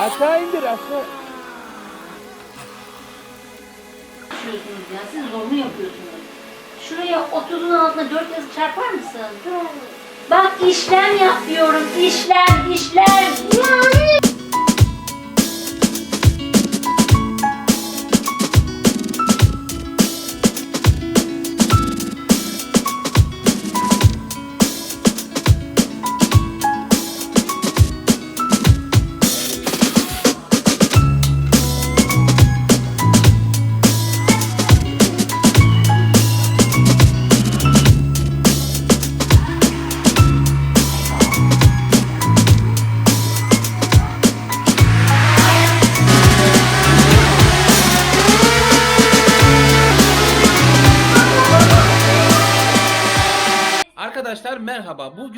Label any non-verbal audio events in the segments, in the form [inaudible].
Aşağı indir aşağı. yapıyorsunuz ya. Siz zor mu yapıyorsunuz? Şuraya 30'un altına 4 yazı çarpar mısın? Bak işlem yapıyorum. İşlem, işlem.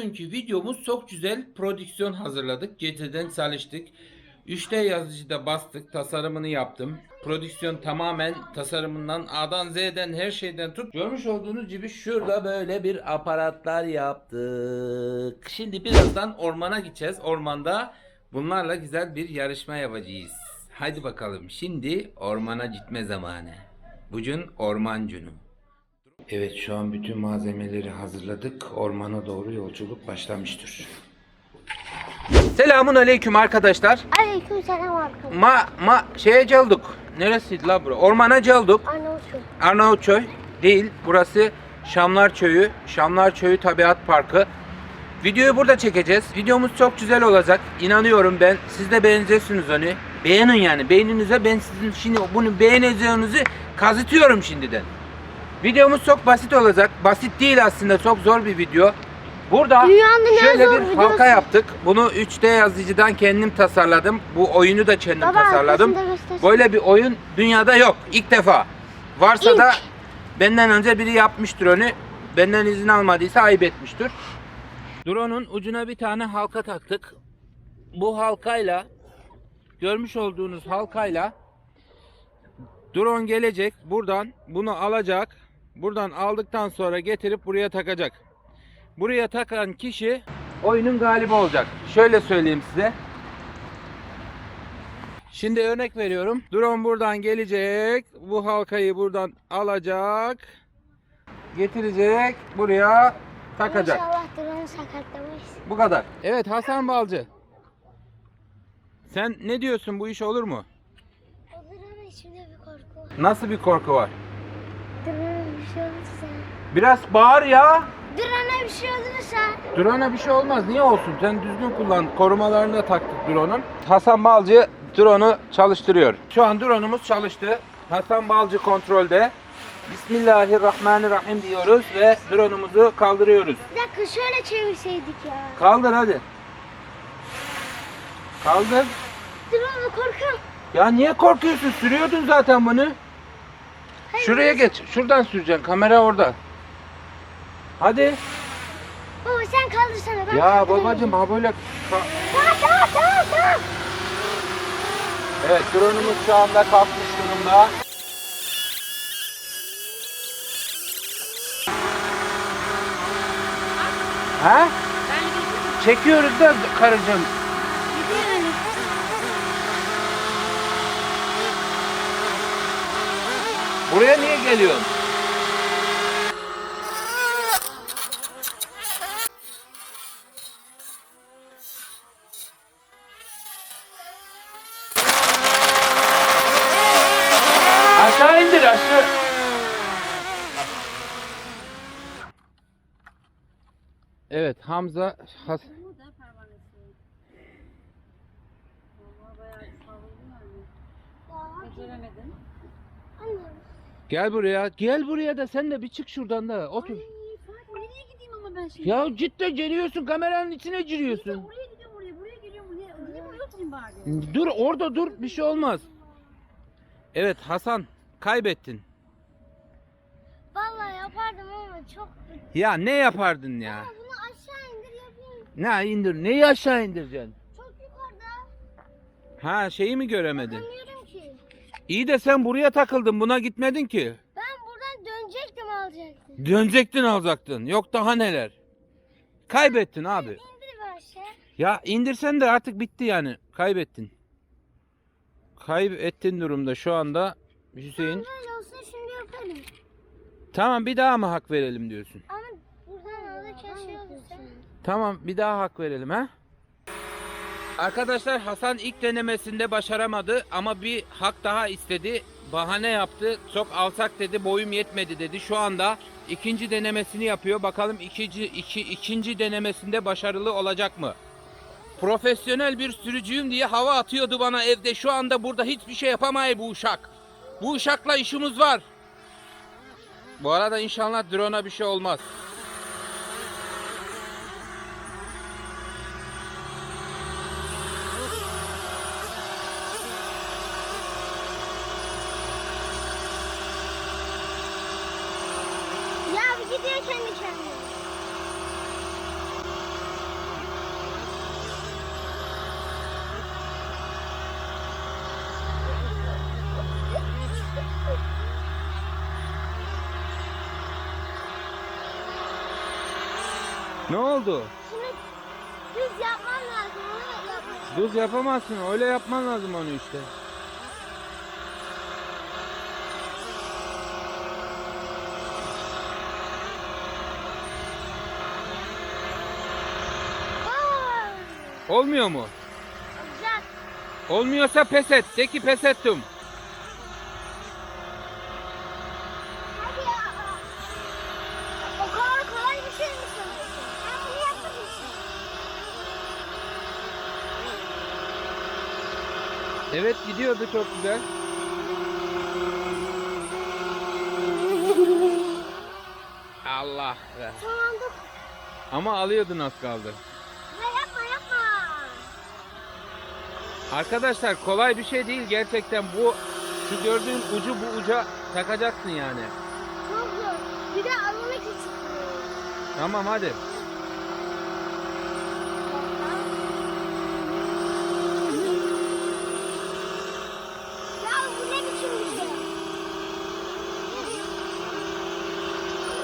Bugünkü videomuz çok güzel prodüksiyon hazırladık. Geceden çalıştık. 3D yazıcıda bastık. Tasarımını yaptım. Prodüksiyon tamamen tasarımından A'dan Z'den her şeyden tut. Görmüş olduğunuz gibi şurada böyle bir aparatlar yaptık. Şimdi birazdan ormana gideceğiz. Ormanda bunlarla güzel bir yarışma yapacağız. Hadi bakalım. Şimdi ormana gitme zamanı. Bugün orman günü. Evet şu an bütün malzemeleri hazırladık. Ormana doğru yolculuk başlamıştır. Selamun aleyküm arkadaşlar. Aleyküm selam arkadaşlar. Ma ma şeye geldik. Neresiydi la bura? Ormana geldik. Arnavutköy. Arnavutköy değil. Burası Şamlar Köyü. Şamlar Köyü Tabiat Parkı. Videoyu burada çekeceğiz. Videomuz çok güzel olacak. İnanıyorum ben. Siz de beğeneceksiniz onu. Beğenin yani. Beğeninize ben sizin şimdi bunu beğeneceğinizi kazıtıyorum şimdiden. Videomuz çok basit olacak. Basit değil aslında. Çok zor bir video. Burada Dünyanın en şöyle zor bir videosu. halka yaptık. Bunu 3D yazıcıdan kendim tasarladım. Bu oyunu da kendim Baba, tasarladım. Böyle bir oyun dünyada yok. İlk defa. Varsa da benden önce biri yapmıştır onu. Benden izin almadıysa ayıp etmiştir. Drone'un ucuna bir tane halka taktık. Bu halkayla görmüş olduğunuz halkayla drone gelecek. Buradan bunu alacak. Buradan aldıktan sonra getirip buraya takacak. Buraya takan kişi oyunun galibi olacak. Şöyle söyleyeyim size. Şimdi örnek veriyorum. Drone buradan gelecek. Bu halkayı buradan alacak. Getirecek. Buraya takacak. İnşallah drone'u sakatlamayız. Bu kadar. Evet Hasan Balcı. Sen ne diyorsun bu iş olur mu? Olur ama içimde bir korku var. Nasıl bir korku var? Drone'a bir şey olursa. Biraz bağır ya. Drone'a bir şey olursa. Drone'a bir şey olmaz. Niye olsun? Sen düzgün kullan. Korumalarını da taktık drone'un. Hasan Balcı drone'u çalıştırıyor. Şu an drone'umuz çalıştı. Hasan Balcı kontrolde. Bismillahirrahmanirrahim diyoruz ve drone'umuzu kaldırıyoruz. Bir dakika şöyle çevirseydik ya. Kaldır hadi. Kaldır. Drone'u korkuyorum. Ya niye korkuyorsun? Sürüyordun zaten bunu. Hayır, Şuraya geç. Şuradan süreceksin. Kamera orada. Hadi. Baba sen kaldırsana. Ben Ya babacım ha böyle... ka- Tamam tamam tamam tamam. Evet drone'umuz şu anda kalkmış durumda. Ha? Çekiyoruz da karıcığım. Buraya niye geliyorsun? Aşağı indir aşağı. Evet Hamza Has Beceremedin. Anne. gel buraya. Gel buraya da sen de bir çık şuradan da otur. Nereye gideyim ama ben şimdi? Ya cidden geliyorsun kameranın içine giriyorsun. Buraya gidiyorum oraya, buraya geliyorum buraya. Gideyim oraya oturayım bari. Dur orada dur bir şey olmaz. Evet Hasan kaybettin. Vallahi yapardım ama çok. Ya ne yapardın ya? Yapayım. Ne indir? Neyi aşağı indireceksin? Çok yukarıda. Ha şeyi mi göremedin? Anlamıyorum ki. İyi de sen buraya takıldın buna gitmedin ki. Ben buradan dönecektim alacaktım. Dönecektin alacaktın. Yok daha neler. Kaybettin abi. İndir bir aşağı. Ya indirsen de artık bitti yani. Kaybettin. kaybettin durumda şu anda Hüseyin. Böyle olsa şimdi yaparım. Tamam bir daha mı hak verelim diyorsun? Ama buradan orada kesiyoruz. Tamam bir daha hak verelim ha. Arkadaşlar Hasan ilk denemesinde başaramadı ama bir hak daha istedi. Bahane yaptı. Çok alsak dedi boyum yetmedi dedi. Şu anda ikinci denemesini yapıyor. Bakalım ikinci, iki, ikinci denemesinde başarılı olacak mı? Profesyonel bir sürücüyüm diye hava atıyordu bana evde. Şu anda burada hiçbir şey yapamayız bu uşak. Bu uşakla işimiz var. Bu arada inşallah drone'a bir şey olmaz. Ya bir gidiyor kendi kendine. Ne oldu? Şimdi düz yapman lazım. Onu yapmak. Düz yapamazsın. Öyle yapman lazım onu işte. Olmuyor mu? Güzel. Olmuyorsa pes et. De ki pes ettim. Hadi ya. O kadar kolay bir şey mi sanıyorsun? Ben bunu yapmadım. Evet gidiyordu çok güzel. [laughs] Allah be. Tamam. Ama alıyordun az kaldı. Ya yapma yapma. Arkadaşlar kolay bir şey değil gerçekten bu şu gördüğün ucu bu uca takacaksın yani. Çok zor. Bir de alana küçük. Tamam hadi. Şey?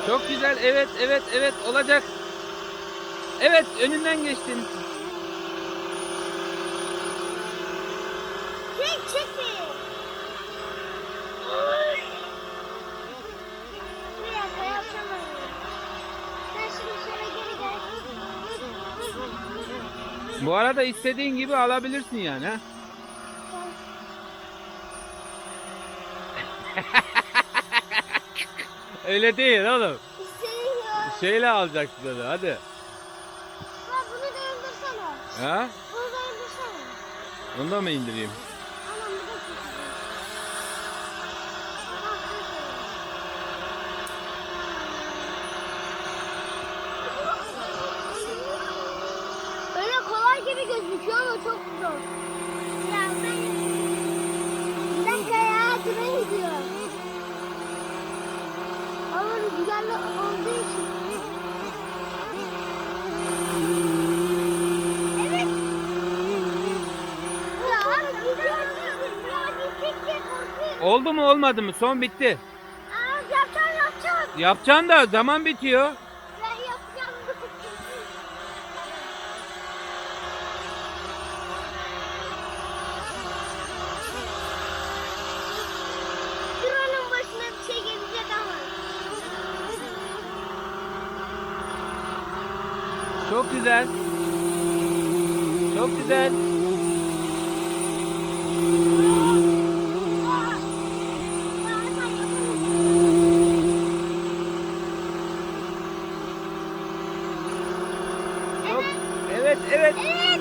Çok güzel. Evet evet evet olacak. Evet önünden geçtin. Çek çek bir. Bir dakika yapacağım ben. bunu. Sen şimdi şöyle geri gel. Bu arada istediğin gibi alabilirsin yani ha. [laughs] Öyle değil oğlum. İstediğin gibi. Şeyle alacaksın onu hadi. Ya bunu da indirsene. Ha? Bunu da indirsene. Onu da mı indireyim? Anam bu da kötü. Bak, kötü. Öyle kolay gibi gözüküyor ama çok zor. Ya ben... Bir dakika ya, tren gidiyor. Ama rüzgarlı olduğu için. Evet. Ya gidiyor. Ya gidecek diye korkuyorum. Oldu mu olmadı mı? Son bitti. Aa, yapacağım yapacağım. Yapacaksın da zaman bitiyor. Ben yapacağım. Drone'un başına bir şey gelecek ama. Çok güzel. Çok güzel. Çok, evet evet. Evet.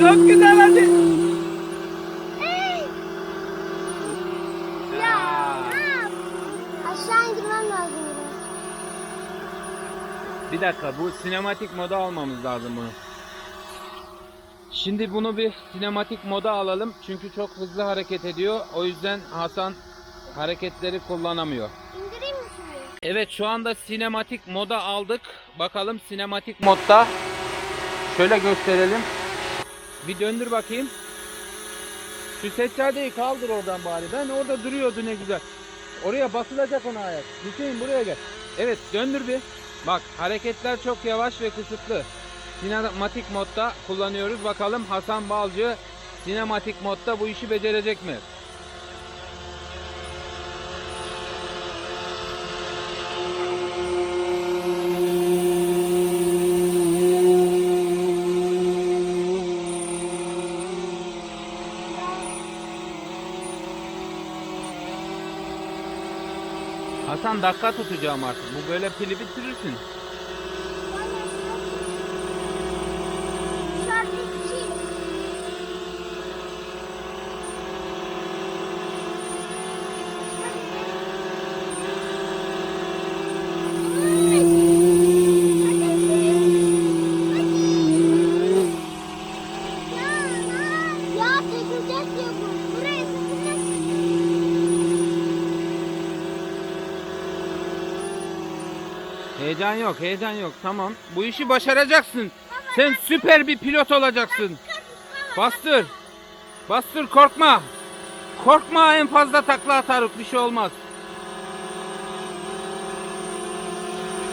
Çok güzel hadi. Hey. Ya. ne yap- Aşağı indirmem lazım biraz. Bir dakika bu sinematik moda almamız lazım bunu. Şimdi bunu bir sinematik moda alalım. Çünkü çok hızlı hareket ediyor. O yüzden Hasan hareketleri kullanamıyor. İndireyim mi şunu? Evet şu anda sinematik moda aldık. Bakalım sinematik modda. Şöyle gösterelim. Bir döndür bakayım. Şu seccadeyi kaldır oradan bari. Ben orada duruyordu ne güzel. Oraya basılacak ona ayak. Hüseyin buraya gel. Evet döndür bir. Bak hareketler çok yavaş ve kısıtlı. Sinematik modda kullanıyoruz. Bakalım Hasan Balcı sinematik modda bu işi becerecek mi? Hasan dakika tutacağım artık. Bu böyle pili bitirirsin. Şarj iki. Ya çekileceğiz diyor bu. Buraya çekileceğiz. Heyecan yok, heyecan yok. Tamam. Bu işi başaracaksın. Sen süper bir pilot olacaksın. Bastır. Bastır korkma. Korkma en fazla takla atarız bir şey olmaz.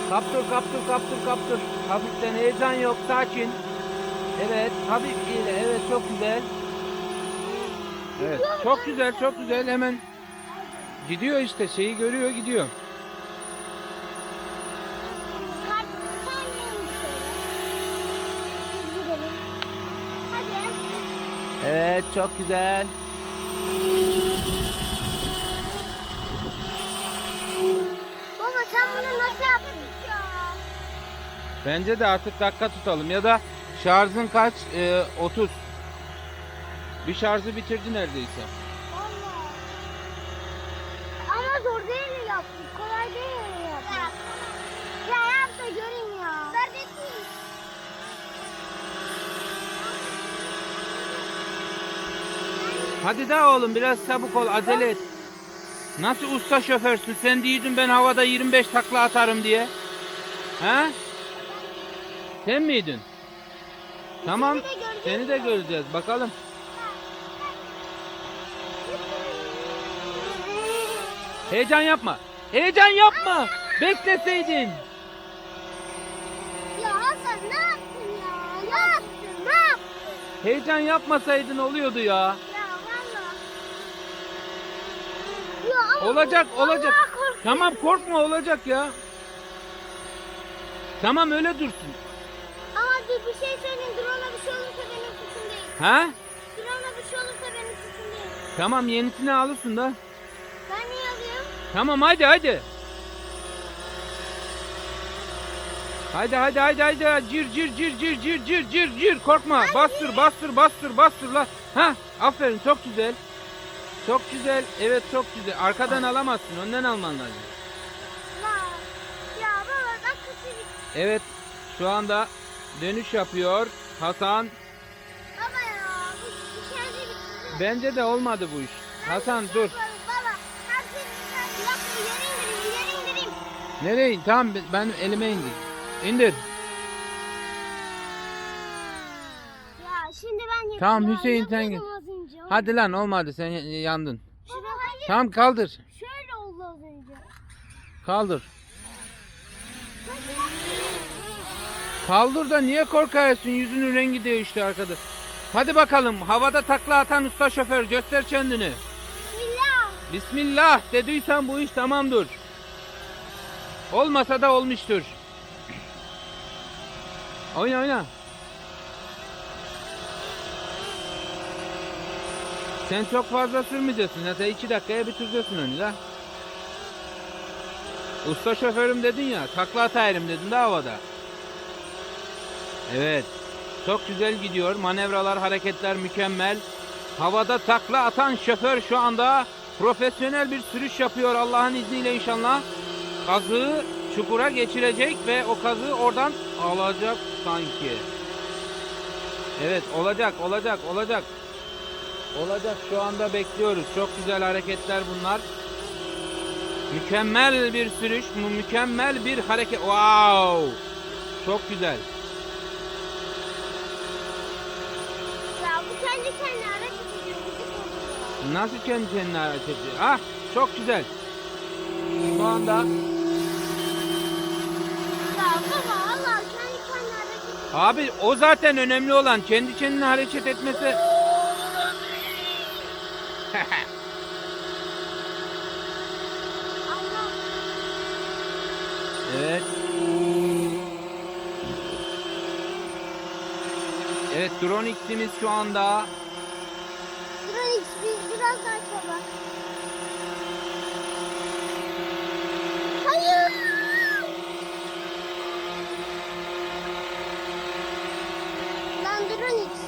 Kaptır kaptır kaptır kaptır. Hafiften heyecan yok sakin. Evet hafif iyiyle evet çok güzel. Evet çok güzel çok güzel hemen gidiyor işte şeyi görüyor gidiyor. Evet çok güzel. Baba sen bunu nasıl yaptın? Bence de artık dakika tutalım ya da şarjın kaç? Ee, 30. Bir şarjı bitirdi neredeyse. Vallahi. Ama zor değil mi yaptın? Kolay değil mi yaptın? Ya yap da göreyim ya. Ben de Hadi daha oğlum biraz çabuk ol acele et. Nasıl usta şoförsün sen diyordun ben havada 25 takla atarım diye. He? Sen miydin? Tamam. Seni de göreceğiz Seni de göreceğiz bakalım. Heyecan yapma. Heyecan yapma. Bekleseydin. Ya Hasan ne yaptın ya? Ne yaptın? Ne yaptın? Heyecan yapmasaydın oluyordu ya. Ya valla. Ya ama Olacak olacak. Tamam korkma olacak ya. Tamam öyle dursun. Ama bir, bir şey söyleyeyim. Drone'a bir şey olursa benim suçum değil. Ha? Drone'a bir şey olursa benim suçum değil. Tamam yenisini alırsın da. Ben niye alıyorum? Tamam hadi hadi. Hadi hadi hadi hadi cir cir cir cir cir cir cir cir korkma bastır bastır bastır bastır la. Ha aferin çok güzel. Çok güzel evet çok güzel arkadan alamazsın önden alman lazım. Ya, baba bak bir... Evet şu anda dönüş yapıyor Hasan. Baba ya bu şarjı bitti. Bence de olmadı bu iş. Hasan dur. Baba şarjı bitti. Yapma yere indireyim yere indireyim. Nereye? Tamam ben elime indir. İndir. Ya şimdi ben. Tamam, Hüseyin, sen git. Hadi lan olmadı sen yandın. Baba hayır. Tamam kaldır. Şöyle oldu az önce. Kaldır. Kaldır da niye korkuyorsun? Yüzünün rengi değişti arkada. Hadi bakalım havada takla atan usta şoför göster kendini. Bismillah. Bismillah dediysen bu iş tamamdır. Olmasa da olmuştur. Oyna oyna. Sen çok fazla sürmeyeceksin. Zaten iki dakikaya bitireceksin onu da. Usta şoförüm dedin ya. Takla atayım dedin de havada. Evet. Çok güzel gidiyor. Manevralar, hareketler mükemmel. Havada takla atan şoför şu anda profesyonel bir sürüş yapıyor Allah'ın izniyle inşallah. Kazığı çukura geçirecek ve o kazığı oradan alacak sanki. Evet olacak olacak olacak. Olacak şu anda bekliyoruz. Çok güzel hareketler bunlar. Mükemmel bir sürüş, mü- mükemmel bir hareket. Wow! Çok güzel. Ya bu kendi kendine hareket ediyor. Nasıl kendi kendine hareket ediyor? Ah çok güzel. Şu anda Ya baba Allah kendi kendine hareket ediyor. abi o zaten önemli olan kendi kendine hareket etmesi. [laughs] Evet. Evet drone X'imiz şu anda Durun biz biraz daha çaba. Hayır. Lan durun hiç.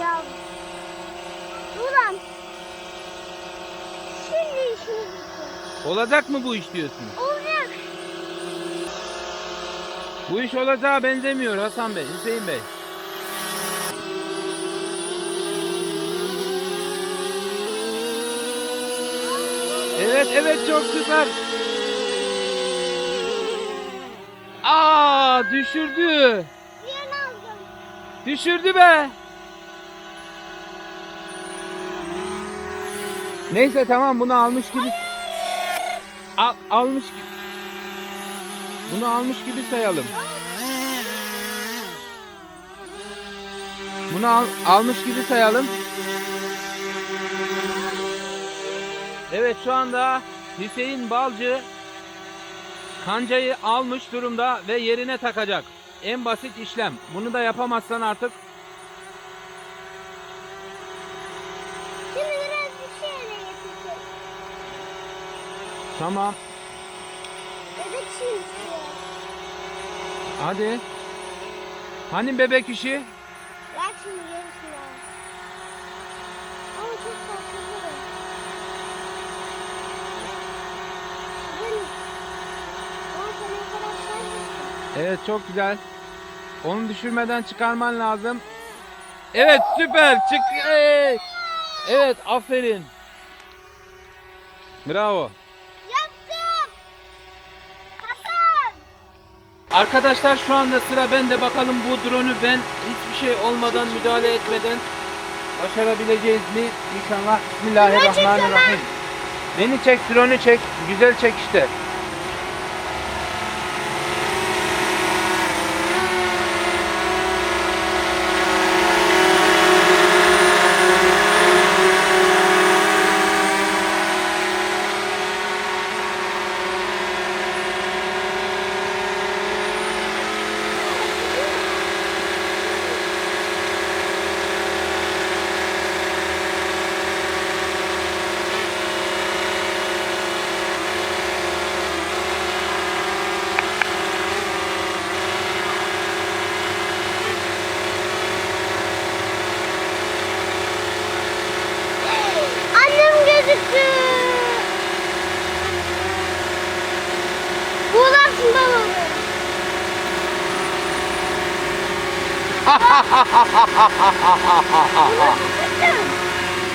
Ya. Ulan. Şimdi işimiz bitti. Olacak mı bu iş diyorsunuz? Olacak. Bu iş olacağı benzemiyor Hasan Bey, Hüseyin Bey. Evet, evet çok süper. Aa, düşürdü. Düşürdü be. Neyse tamam bunu almış gibi. Al, almış. Bunu almış gibi sayalım. Bunu al, almış gibi sayalım. Evet şu anda Hüseyin Balcı kancayı almış durumda ve yerine takacak. En basit işlem. Bunu da yapamazsan artık Şimdi biraz bir şey ele getireceğim. Tamam. Bebek istiyor. Hadi. Hani bebek işi? Ver şimdi al. Ama çok tatlı. Saygısın. Evet çok güzel. Onu düşürmeden çıkarman lazım. Evet süper çık. Evet aferin. Bravo. Arkadaşlar şu anda sıra bende. Bakalım bu drone'u ben hiçbir şey olmadan müdahale etmeden başarabileceğiz mi? İnşallah. Bismillahirrahmanirrahim. Beni çek, drone'u çek. Güzel çek işte.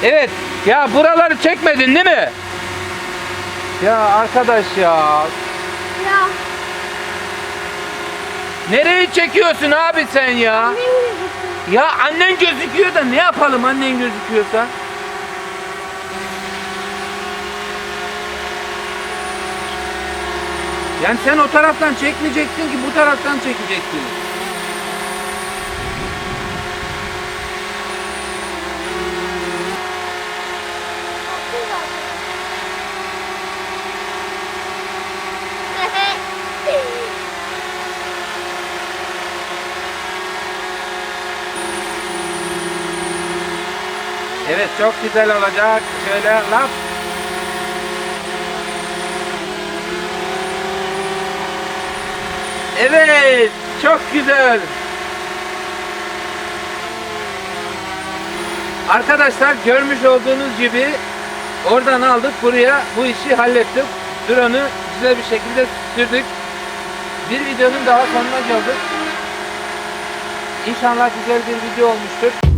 Evet. Ya buraları çekmedin değil mi? Ya arkadaş ya. Ya Nereyi çekiyorsun abi sen ya? annem. Ya annen gözüküyor da ne yapalım annen gözüküyorsa? Yani sen o taraftan çekmeyeceksin ki bu taraftan çekeceksin. Çok güzel olacak. Şöyle laf. Evet çok güzel. Arkadaşlar görmüş olduğunuz gibi oradan aldık buraya bu işi hallettik. Drone'u güzel bir şekilde sürdük. Bir videonun daha sonuna geldik. İnşallah güzel bir video olmuştur.